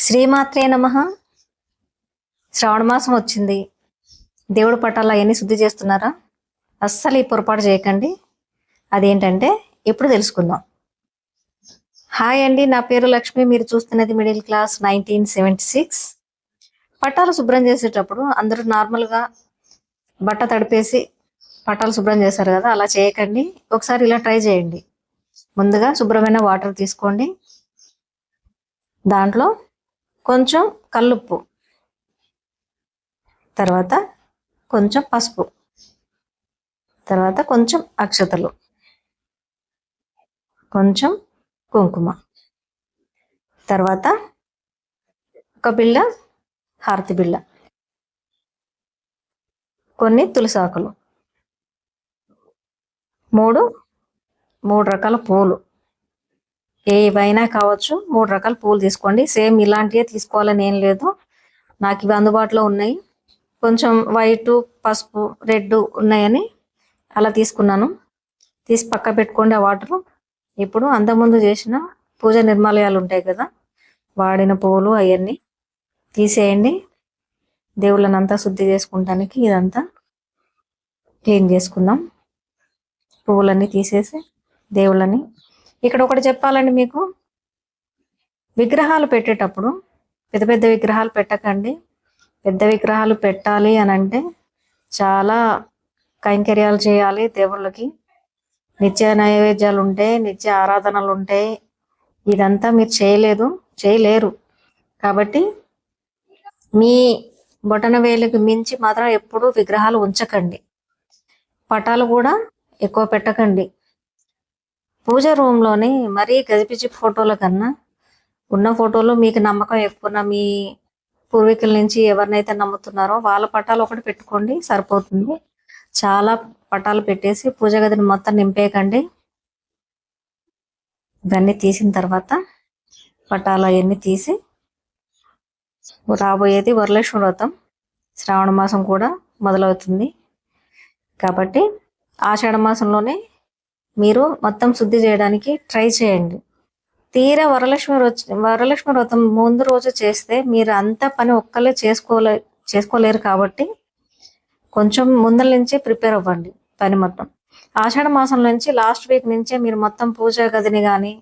శ్రీమాత్రే నమ. శ్రావణ మాసం వచ్చింది. దేవుడు పట్టాలు అవన్నీ శుద్ధి చేస్తున్నారా? అస్సలు ఈ పొరపాటు చేయకండి. అదేంటంటే ఇప్పుడు తెలుసుకుందాం. హాయ్ అండి నా పేరు లక్ష్మి. మీరు చూస్తున్నది middle class nineteen seventy six. పట్టాలు శుభ్రం చేసేటప్పుడు అందరూ నార్మల్గా బట్ట తడిపేసి పట్టాలు శుభ్రం చేశారు కదా అలా చేయకండి. ఒకసారి ఇలా ట్రై చేయండి. ముందుగా శుభ్రమైన వాటర్ తీసుకోండి. దాంట్లో కొంచెం కల్లుప్పు. తర్వాత కొంచెం పసుపు. తర్వాత కొంచెం అక్షతలు. కొంచెం కుంకుమ. తర్వాత ఒక బిళ్ళ హారతి బిళ్ళ. కొన్ని తులసాకులు. మూడు మూడు రకాల పూలు. ఏవైనా కావచ్చు మూడు రకాల పూలు తీసుకోండి. సేమ్ ఇలాంటివే తీసుకోవాలని ఏం లేదు. నాకు ఇవి అందుబాటులో ఉన్నాయి. కొంచెం వైట్ పసుపు రెడ్ ఉన్నాయని అలా తీసుకున్నాను. తీసి పక్క పెట్టుకోండి ఆ వాటర్. ఇప్పుడు అంతకుముందు చేసిన పూజ నిర్మాలయాలు ఉంటాయి కదా వాడిన పువ్వులు అవన్నీ తీసేయండి. దేవుళ్ళని అంతా శుద్ధి చేసుకుంటానికి ఇదంతా క్లీన్ చేసుకుందాం. పువ్వులన్నీ తీసేసి దేవుళ్ళని ఇక్కడ ఒకటి చెప్పాలండి మీకు. విగ్రహాలు పెట్టేటప్పుడు పెద్ద పెద్ద విగ్రహాలు పెట్టకండి. పెద్ద విగ్రహాలు పెట్టాలి అని అంటే చాలా కైంకర్యాలు చేయాలి దేవుళ్ళకి. నిత్య నైవేద్యాలు ఉంటాయి నిత్య ఆరాధనలు ఉంటాయి ఇదంతా మీరు చేయలేదు చేయలేరు. కాబట్టి మీ బొటన వేలుకి మించి మాత్రం ఎప్పుడూ విగ్రహాలు ఉంచకండి. పటాలు కూడా ఎక్కువ పెట్టకండి. పూజ రూమ్లోని మరీ గజిపిచి ఫోటోల కన్నా ఉన్న ఫోటోలు మీకు నమ్మకం ఎక్కువ మీ పూర్వీకుల నుంచి ఎవరినైతే నమ్ముతున్నారో వాళ్ళ పటాలు ఒకటి పెట్టుకోండి సరిపోతుంది. చాలా పటాలు పెట్టేసి పూజ గదిని మొత్తం నింపేయకండి. ఇవన్నీ తీసిన తర్వాత పటాలు అవన్నీ తీసి రాబోయేది వరలక్ష్మి వ్రతం. శ్రావణ మాసం కూడా మొదలవుతుంది. కాబట్టి ఆషాఢ మాసంలోనే మీరు మొత్తం శుద్ధి చేయడానికి ట్రై చేయండి. తీరా వరలక్ష్మి రోజు వరలక్ష్మి వ్రతం ముందు రోజు చేస్తే మీరు అంత పని ఒక్కలే చేసుకోలే చేసుకోలేరు కాబట్టి కొంచెం ముందల నుంచే ప్రిపేర్ అవ్వండి పని మొత్తం. ఆషాఢ మాసం నుంచి లాస్ట్ వీక్ నుంచే మీరు మొత్తం పూజ గదిని కానీ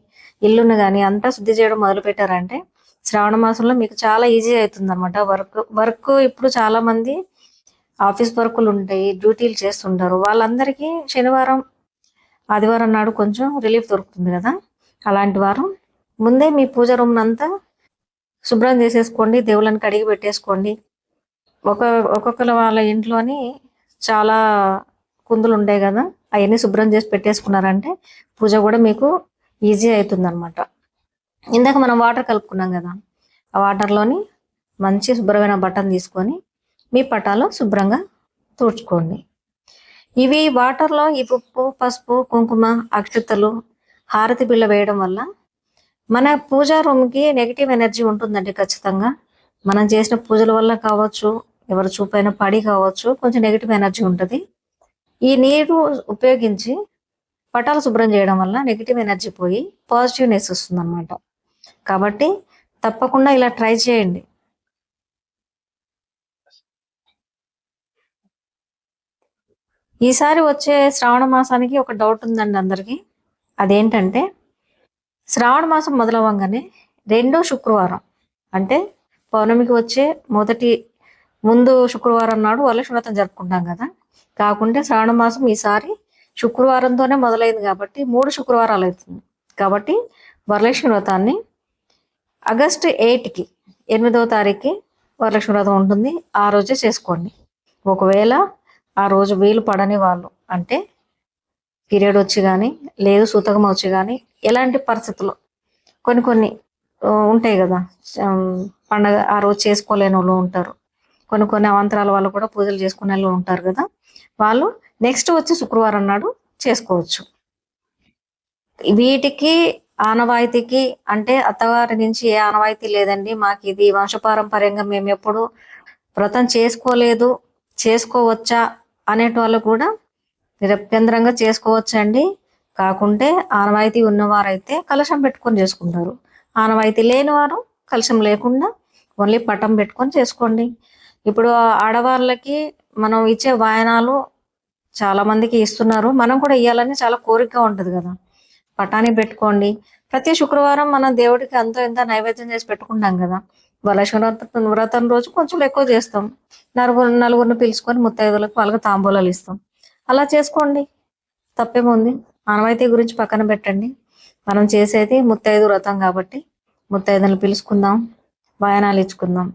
ఇల్లుని కానీ అంతా శుద్ధి చేయడం మొదలు పెట్టారంటే శ్రావణ మాసంలో మీకు చాలా ఈజీ అవుతుంది అనమాట వర్క్ వర్క్ ఇప్పుడు చాలా మంది ఆఫీస్ వర్కులు ఉంటాయి డ్యూటీలు చేస్తుంటారు. వాళ్ళందరికీ శనివారం ఆదివారం నాడు కొంచెం రిలీఫ్ దొరుకుతుంది కదా? అలాంటి వారం. ముందే మీ పూజ రూమ్ అంతా శుభ్రం చేసేసుకోండి దేవుళ్ళని కడిగి పెట్టేసుకోండి. ఒక ఒక్కొక్కరు వాళ్ళ ఇంట్లోని చాలా కుందులు ఉంటాయి కదా అవన్నీ శుభ్రం చేసి పెట్టేసుకున్నారంటే పూజ కూడా మీకు ఈజీ అవుతుంది అనమాట ఇందాక మనం వాటర్ కలుపుకున్నాం కదా ఆ వాటర్లోని మంచి శుభ్రమైన బట్టను తీసుకొని మీ పటాలు శుభ్రంగా తుడుచుకోండి. ఇవి వాటర్లో ఈ ఉప్పు పసుపు కుంకుమ అక్షతలు హారతి బిళ్ళ వేయడం వల్ల మన పూజా రూమ్కి నెగిటివ్ ఎనర్జీ ఉంటుందండి ఖచ్చితంగా. మనం చేసిన పూజల వల్ల కావచ్చు ఎవరు చూపైన పడి కావచ్చు కొంచెం నెగిటివ్ ఎనర్జీ ఉంటుంది. ఈ నీరు ఉపయోగించి పటాలు శుభ్రం చేయడం వల్ల నెగిటివ్ ఎనర్జీ పోయి పాజిటివ్నెస్ వస్తుంది అనమాట కాబట్టి తప్పకుండా ఇలా ట్రై చేయండి. ఈసారి వచ్చే శ్రావణ మాసానికి ఒక డౌట్ ఉందండి అందరికీ. అదేంటంటే శ్రావణ మాసం మొదలవ్వగానే రెండో శుక్రవారం అంటే పౌర్ణమికి వచ్చే మొదటి ముందు శుక్రవారం నాడు వరలక్ష్మి వ్రతం జరుపుకుంటాం కదా. కాకుంటే శ్రావణ మాసం ఈసారి శుక్రవారంతోనే మొదలైంది కాబట్టి మూడు శుక్రవారాలు అవుతుంది. కాబట్టి వరలక్ష్మి వ్రతాన్ని ఆగస్టు ఎయిట్కి ఎనిమిదవ తారీఖుకి వరలక్ష్మి వ్రతం ఉంటుంది. ఆ రోజే చేసుకోండి. ఒకవేళ ఆ రోజు వీలు పడని వాళ్ళు. అంటే పీరియడ్ వచ్చి కానీ లేదు సూతకం వచ్చి కానీ ఎలాంటి పరిస్థితులు కొన్ని కొన్ని ఉంటాయి కదా. పండగ ఆ రోజు చేసుకోలేని వాళ్ళు ఉంటారు. కొన్ని కొన్ని అవంతరాల వాళ్ళు కూడా పూజలు చేసుకునే వాళ్ళు ఉంటారు కదా. వాళ్ళు నెక్స్ట్ వచ్చి శుక్రవారం నాడు చేసుకోవచ్చు. వీటికి ఆనవాయితీకి అంటే అత్తవారి నుంచి ఏ ఆనవాయితీ లేదండి. మాకు ఇది వంశపారంపర్యంగా మేము ఎప్పుడు వ్రతం చేసుకోలేదు. చేసుకోవచ్చా? అనేటి వాళ్ళు కూడా నిరభ్యంతరంగా చేసుకోవచ్చండి. కాకుంటే ఆనవాయితీ ఉన్నవారైతే కలశం పెట్టుకొని చేసుకుంటారు. ఆనవాయితీ లేని వారు లేకుండా ఓన్లీ పటం పెట్టుకొని చేసుకోండి. ఇప్పుడు ఆడవాళ్ళకి మనం ఇచ్చే వాయనాలు చాలామందికి ఇస్తున్నారు. మనం కూడా ఇవ్వాలని చాలా కోరిక ఉంటుంది కదా. పటాని పెట్టుకోండి. ప్రతి శుక్రవారం మనం దేవుడికి అంత ఇంత నైవేద్యం చేసి పెట్టుకుంటాం కదా. వరలక్ష్మి వ్రతం రోజు కొంచెం ఎక్కువ చేస్తాం. నలుగురు నలుగురిని పిలుచుకొని ముత్తైదులకు వాళ్ళకి తాంబూలాలు ఇస్తాం. అలా చేసుకోండి. తప్పేముంది? మనమైతే గురించి పక్కన పెట్టండి. మనం చేసేది ముత్తైదు వ్రతం కాబట్టి ముత్తైదులను పిలుచుకుందాం. వాయనాలు ఇచ్చుకుందాం.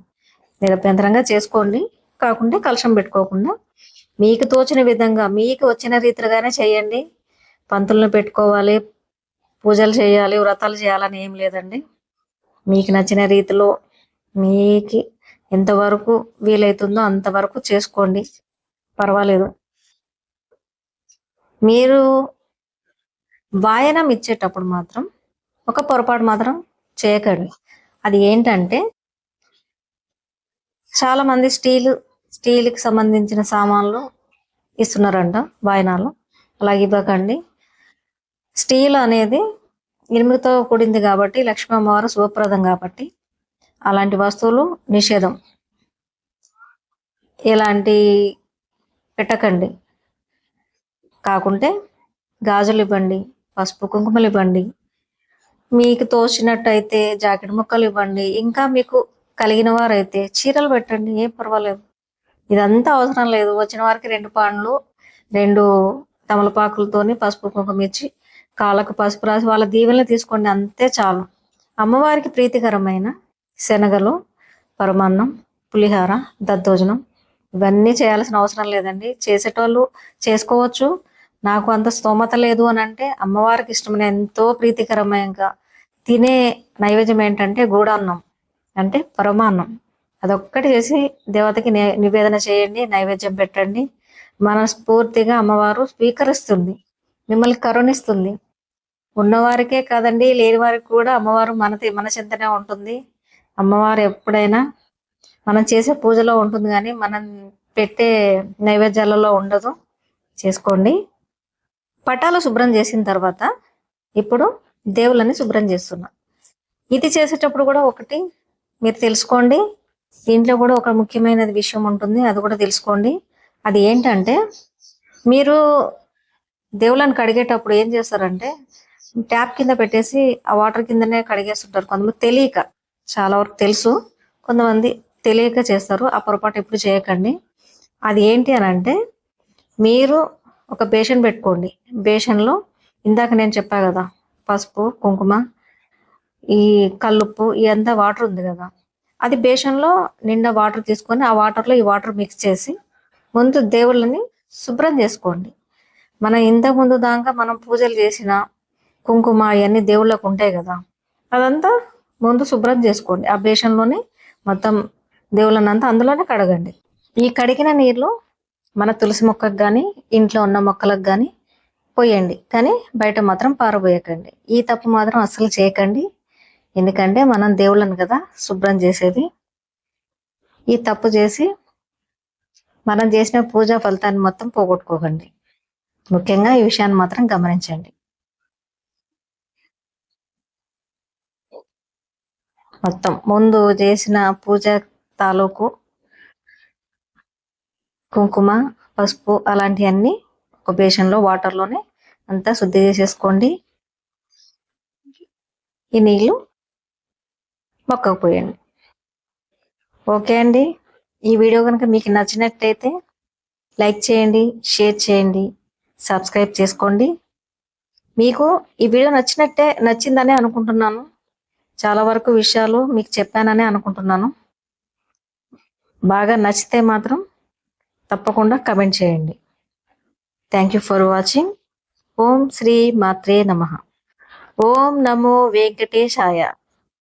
నిరభ్యంతరంగా చేసుకోండి. కాకుండా కలుషం పెట్టుకోకుండా మీకు తోచిన విధంగా మీకు వచ్చిన రీతిగానే చేయండి. పంతులను పెట్టుకోవాలి. పూజలు చేయాలి వ్రతాలు చేయాలని ఏం లేదండి. మీకు నచ్చిన రీతిలో మీకు ఎంతవరకు వీలైతుందో అంతవరకు చేసుకోండి. పర్వాలేదు. మీరు వాయనం ఇచ్చేటప్పుడు మాత్రం ఒక పొరపాటు మాత్రం చేయకండి. అది ఏంటంటే చాలామంది స్టీల్ స్టీల్కి సంబంధించిన సామాన్లు ఇస్తున్నారంట వాయనాలు. అలాగే ఇవ్వకండి. స్టీల్ అనేది ఇనుముతో కూడింది కాబట్టి లక్ష్మీ అమ్మవారు శుభప్రదం కాబట్టి అలాంటి వస్తువులు నిషేధం. ఇలాంటి పెట్టకండి. కాకుంటే గాజులు ఇవ్వండి పసుపు కుంకుమలు ఇవ్వండి మీకు తోచినట్టయితే జాకెట్ ముక్కలు ఇవ్వండి ఇంకా మీకు కలిగిన వారైతే చీరలు పెట్టండి ఏం పర్వాలేదు. ఇదంతా అవసరం లేదు. వచ్చిన వారికి రెండు పండ్లు రెండు తమలపాకులతోని పసుపు కుంకుమ ఇచ్చి కాళ్ళకు పసుపు రాసి వాళ్ళ దీవెనలు తీసుకోండి అంతే చాలు. అమ్మవారికి ప్రీతికరమైన శనగలు పరమాన్నం పులిహార దద్దోజనం. ఇవన్నీ చేయాల్సిన అవసరం లేదండి. చేసేటోళ్ళు చేసుకోవచ్చు. నాకు అంత స్తోమత లేదు అని అంటే అమ్మవారికి ఇష్టమైన ఎంతో ప్రీతికరమైనగా తినే నైవేద్యం ఏంటంటే గూడాన్నం అంటే పరమాన్నం. అదొక్కటి చేసి దేవతకి నివేదన చేయండి నైవేద్యం పెట్టండి. మనస్ఫూర్తిగా అమ్మవారు స్వీకరిస్తుంది మిమ్మల్ని కరుణిస్తుంది. ఉన్నవారికే కాదండి లేని వారికి కూడా అమ్మవారు మన మన చింతనే ఉంటుంది. అమ్మవారు ఎప్పుడైనా మనం చేసే పూజలో ఉంటుంది కానీ మనం పెట్టే నైవేద్యాలలో ఉండదు. చేసుకోండి. పటాలు శుభ్రం చేసిన తర్వాత ఇప్పుడు దేవుళ్ళని శుభ్రం చేస్తున్నా. ఇది చేసేటప్పుడు కూడా ఒకటి మీరు తెలుసుకోండి. దీంట్లో కూడా ఒక ముఖ్యమైనది విషయం ఉంటుంది. అది కూడా తెలుసుకోండి. అది ఏంటంటే మీరు దేవుళ్ళని కడిగేటప్పుడు ఏం చేస్తారంటే ట్యాప్ కింద పెట్టేసి ఆ వాటర్ కిందనే కడిగేస్తుంటారు కొంతమంది. తెలియక చాలా వరకు తెలుసు. కొంతమంది తెలియక చేస్తారు. ఆ పొరపాటు ఎప్పుడు చేయకండి. అది ఏంటి అని అంటే మీరు ఒక బేషన్ పెట్టుకోండి. బేషన్లో ఇందాక నేను చెప్పా కదా పసుపు కుంకుమ ఈ కల్లుప్పు ఇదంతా వాటర్ ఉంది కదా. అది బేషన్లో నిండా వాటర్ తీసుకొని ఆ వాటర్లో ఈ వాటర్ మిక్స్ చేసి ముందు దేవుళ్ళని శుభ్రం చేసుకోండి. మనం ఇంతకుముందు దాకా మనం పూజలు చేసిన కుంకుమ ఇవన్నీ దేవుళ్ళకు ఉంటాయి కదా. అదంతా ముందు శుభ్రం చేసుకోండి. ఆ బేషన్లోనే మొత్తం దేవుళ్ళనంతా అందులోనే కడగండి. ఈ కడిగిన నీళ్ళు మన తులసి మొక్కకు కానీ ఇంట్లో ఉన్న మొక్కలకు కానీ పోయండి. కానీ బయట మాత్రం పారబోయకండి. ఈ తప్పు మాత్రం అస్సలు చేయకండి. ఎందుకంటే మనం దేవుళ్ళని కదా శుభ్రం చేసేది. ఈ తప్పు చేసి మనం చేసిన పూజా ఫలితాన్ని మొత్తం పోగొట్టుకోకండి. ముఖ్యంగా ఈ విషయాన్ని మాత్రం గమనించండి. మొత్తం. ముందు చేసిన పూజ తాలూకు కుంకుమ పసుపు అలాంటివన్నీ ఒక బేషన్లో వాటర్లోనే అంతా శుద్ధి చేసేసుకోండి. ఈ నీళ్ళు మొక్కకు పోయండి. ఓకే అండి. ఈ వీడియో కనుక మీకు నచ్చినట్టయితే లైక్ చేయండి షేర్ చేయండి సబ్స్క్రైబ్ చేసుకోండి. మీకు ఈ వీడియో నచ్చినట్టే నచ్చిందనే అనుకుంటున్నాను. చాలా వరకు విషయాలు మీకు చెప్పానని అనుకుంటున్నాను. బాగా నచ్చితే మాత్రం తప్పకుండా కమెంట్ చేయండి. థ్యాంక్ యూ ఫర్ వాచింగ్ ఓం శ్రీ మాత్రే నమ. ఓం నమో వెంకటేశాయ.